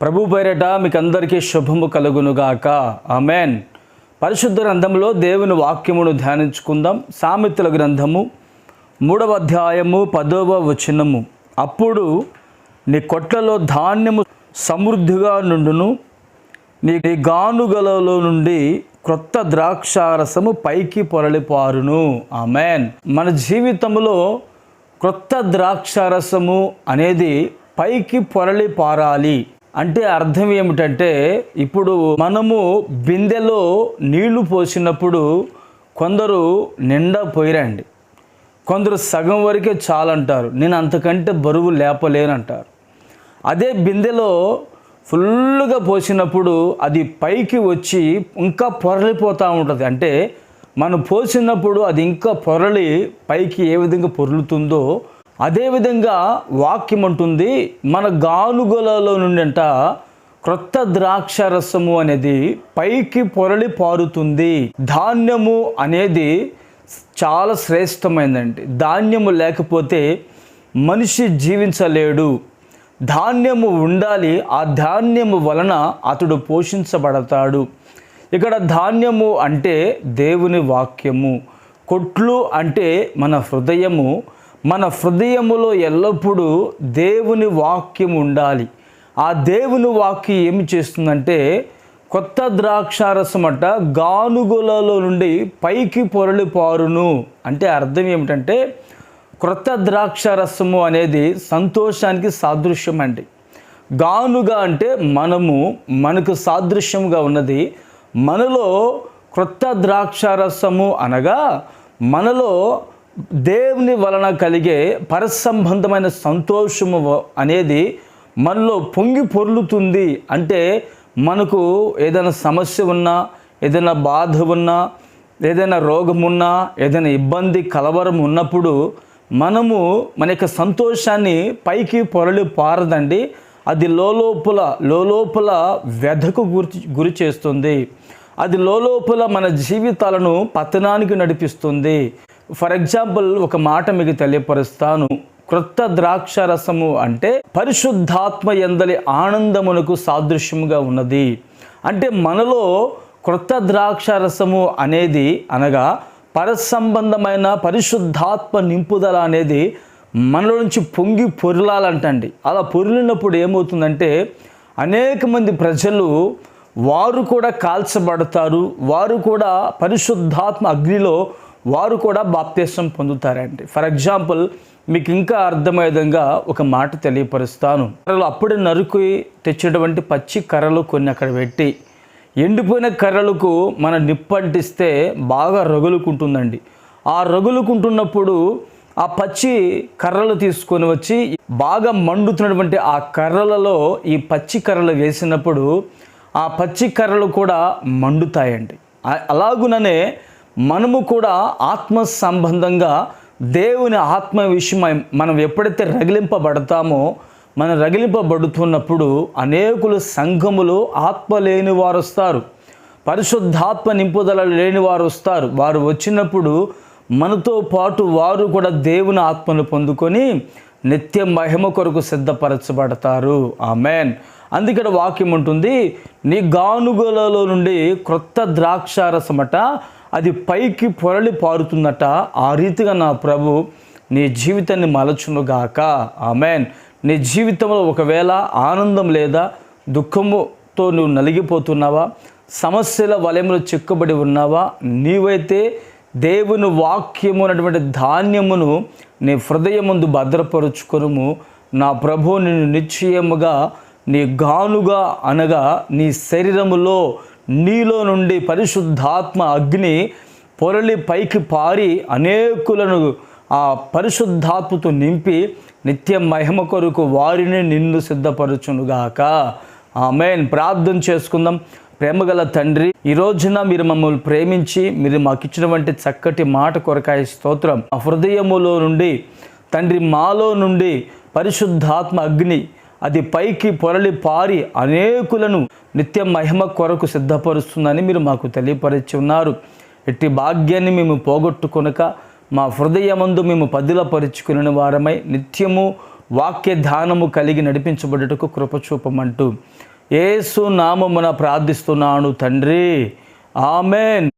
ప్రభు పేరట మీకు అందరికీ శుభము కలుగునుగాక. ఆమెన్. పరిశుద్ధ గ్రంథంలో దేవుని వాక్యమును ధ్యానించుకుందాం. సామెతల గ్రంథము మూడవ అధ్యాయము పదవ వచనము. అప్పుడు నీ కొట్లలో ధాన్యము సమృద్ధిగా నుండును. నీ గానుగలలో నుండి క్రొత్త ద్రాక్షారసము పైకి పొరలిపారును. ఆమెన్. మన జీవితంలో క్రొత్త ద్రాక్షారసము అనేది పైకి పొరలి పారాలి అంటే అర్థం ఏమిటంటే ఇప్పుడు మనము బిందెలో నీళ్ళు పోసినప్పుడు కొందరు నిండా పోయిరండి. కొందరు సగం వరకే చాలంటారు. నేను అంతకంటే బరువు లేపలేనంటారు. అదే బిందెలో ఫుల్గా పోసినప్పుడు అది పైకి వచ్చి ఇంకా పొరలిపోతూ ఉంటుంది. అంటే మనం పోసినప్పుడు అది ఇంకా పొరలి పైకి ఏ విధంగా పొరులుతుందో అదేవిధంగా వాక్యం ఉంటుంది మన గానుగలలో నుండంట క్రొత్త ద్రాక్ష రసము అనేది పైకి పొరలి పారుతుంది. ధాన్యము అనేది చాలా శ్రేష్టమైందండి. ధాన్యము లేకపోతే మనిషి జీవించలేడు. ధాన్యము ఉండాలి ఆ ధాన్యము వలన అతడు పోషించబడతాడు. ఇక్కడ ధాన్యము అంటే దేవుని వాక్యము. కొట్లు అంటే మన హృదయము మన హృదయములో ఎల్లప్పుడూ దేవుని వాక్యం ఉండాలి. ఆ దేవుని వాక్యం ఏమి చేస్తుందంటే కొత్త ద్రాక్షారసం అట గానుగులలో నుండి పైకి పొరలి పారును అంటే అర్థం ఏమిటంటే క్రొత్త ద్రాక్షారసము అనేది సంతోషానికి సాదృశ్యం అండి గానుగా అంటే మనము మనకు సాదృశ్యంగా ఉన్నది. మనలో క్రొత్త ద్రాక్షారసము అనగా మనలో దేవుని వలన కలిగే పరసంబంధమైన సంతోషము అనేది మనలో పొంగి పొర్లుతుంది. అంటే మనకు ఏదైనా సమస్య ఉన్నా ఏదైనా బాధ ఉన్నా ఏదైనా రోగం ఉన్నా ఏదైనా ఇబ్బంది కలవరం ఉన్నప్పుడు మనము మన యొక్క సంతోషాన్ని పైకి పొరలి పారదండి. అది లోలోపల లోలోపల వ్యధకు గురి గురి చేస్తుంది. అది లోలోపల మన జీవితాలను పతనానికి నడిపిస్తుంది. ఫర్ ఎగ్జాంపుల్ ఒక మాట మీకు తెలియపరుస్తాను. క్రొత్త ద్రాక్ష రసము అంటే పరిశుద్ధాత్మ ఎందలి ఆనందమునకు సాదృశ్యముగా ఉన్నది. అంటే మనలో క్రొత్త ద్రాక్ష రసము అనేది అనగా పరసంబంధమైన పరిశుద్ధాత్మ నింపుదల అనేది మనలో నుంచి పొంగి పొరలాలంటండి. అలా పొరిలినప్పుడు ఏమవుతుందంటే అనేక మంది ప్రజలు వారు కూడా కాల్చబడతారు. వారు కూడా పరిశుద్ధాత్మ అగ్నిలో వారు కూడా బాప్తీసం పొందుతారండి. ఫర్ ఎగ్జాంపుల్ మీకు ఇంకా అర్థమయ్యే విధంగా ఒక మాట తెలియపరుస్తాను. కర్రలు అప్పుడే నరుకు తెచ్చినటువంటి పచ్చి కర్రలు కొన్ని అక్కడ పెట్టి ఎండిపోయిన కర్రలకు మన నిప్పంటిస్తే బాగా రగులుకుంటుందండి. ఆ రగులుకుంటున్నప్పుడు ఆ పచ్చి కర్రలు తీసుకొని వచ్చి బాగా మండుతున్నటువంటి ఆ కర్రలలో ఈ పచ్చి కర్రలు వేసినప్పుడు ఆ పచ్చి కర్రలు కూడా మండుతాయండి. అలాగుననే మనము కూడా ఆత్మ సంబంధంగా దేవుని ఆత్మ విషయమై మనం ఎప్పుడైతే రగిలింపబడతామో మనం రగిలింపబడుతున్నప్పుడు అనేకులు సంఘములు ఆత్మ లేని వారు వస్తారు పరిశుద్ధాత్మ నింపుదల లేని వారు వస్తారు వారు వచ్చినప్పుడు మనతో పాటు వారు కూడా దేవుని ఆత్మను పొందుకొని నిత్య మహిమ కొరకు సిద్ధపరచబడతారు. ఆ మేన్ అందుకని వాక్యం ఉంటుంది నీ గానుగలలో నుండి క్రొత్త ద్రాక్షారసమట అది పైకి పొరలి పారుతుందట ఆ రీతిగా నా ప్రభు నీ జీవితాన్ని మలచునుగాక ఆమెన్. నీ జీవితంలో ఒకవేళ ఆనందం లేదా దుఃఖముతో నువ్వు నలిగిపోతున్నావా సమస్యల వలయంలో చిక్కుబడి ఉన్నావా నీవైతే దేవుని వాక్యము అనేటువంటి ధాన్యమును నీ హృదయముందు భద్రపరుచుకొనుము. నా ప్రభు నిన్ను నిశ్చయముగా నీ గానుగా అనగా నీ శరీరములో నీలో నుండి పరిశుద్ధాత్మ అగ్ని పొరలి పైకి పారి అనేకులను ఆ పరిశుద్ధాత్మతో నింపి నిత్య మహిమ కొరకు వారిని నిన్ను సిద్ధపరచునుగాక. ఆమెన్. ప్రార్థన చేసుకుందాం. ప్రేమగల తండ్రి ఈ రోజున మీరు మమ్మల్ని ప్రేమించి మీరు మాకు ఇచ్చినటువంటి చక్కటి మాట కొరకాయ స్తోత్రం. ఆ హృదయములో నుండి తండ్రి మాలో నుండి పరిశుద్ధాత్మ అగ్ని అది పైకి పొరలి పారి అనేకులను నిత్య మహిమ కొరకు సిద్ధపరుస్తుందని మీరు మాకు తెలియపరిచి ఉన్నారు. ఎట్టి భాగ్యాన్ని మేము పోగొట్టుకొనక మా హృదయమందు మేము పదిలపరుచుకుని వారమై నిత్యము వాక్య ధ్యానము కలిగి నడిపించబడుటకు కృపచూపమంటూ ఏసు నామమున ప్రార్థిస్తున్నాను తండ్రి. ఆమెన్.